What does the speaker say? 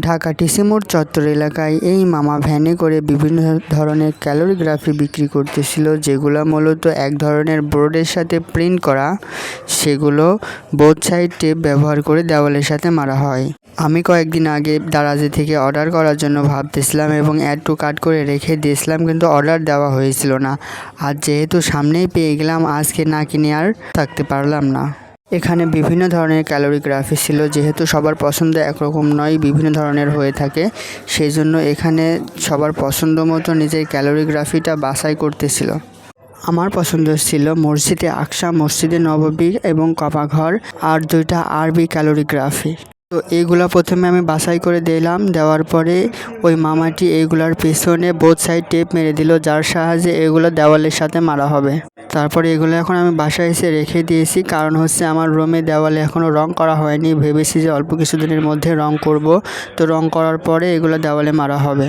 ঢাকা টিসিমোড় চত্বর এলাকায় এই মামা ভ্যানে করে বিভিন্ন ধরনের ক্যালোরিগ্রাফি বিক্রি করতেছিল, যেগুলো মূলত এক ধরনের বোর্ডের সাথে প্রিন্ট করা। সেগুলো বোথ সাইড টেপ ব্যবহার করে দেওয়ালের সাথে মারা হয়। আমি কয়েকদিন আগে দারাজে থেকে অর্ডার করার জন্য ভাবতেছিলাম এবং অ্যাড টু কাট করে রেখে দিয়েছিলাম, কিন্তু অর্ডার দেওয়া হয়েছিল না। আর যেহেতু সামনেই পেয়ে গেলাম, আজকে না কিনে আর থাকতে পারলাম না। এখানে বিভিন্ন ধরনের ক্যালোরিগ্রাফি ছিল যেহেতু সবার পছন্দ একরকম নয়, বিভিন্ন ধরনের হয়ে থাকে। সেই জন্য এখানে সবার পছন্দ মতো নিজের ক্যালোরিগ্রাফিটা বাছাই করতেছিল। আমার পছন্দ ছিল মসজিদে আকসা, মসজিদে নববী এবং কপাঘর আর দুইটা আরবি ক্যালোরিগ্রাফি তো এইগুলা প্রথমে আমি বাছাই করে দিলাম, দেওয়ার পরে ওই মামাটি এইগুলার পেছনে বোধ সাইড টেপ মেরে দিল, যার সাহায্যে এগুলো দেওয়ালের সাথে মারা হবে। তারপরে এগুলো এখন আমি বাসায় এসে রেখে দিয়েছি। কারণ হচ্ছে আমার রুমে দেওয়ালে এখনও রং করা হয়নি। ভেবেছি যে অল্প কিছুদিনের মধ্যে রং করব। তো রং করার পরে এগুলো দেওয়ালে মারা হবে।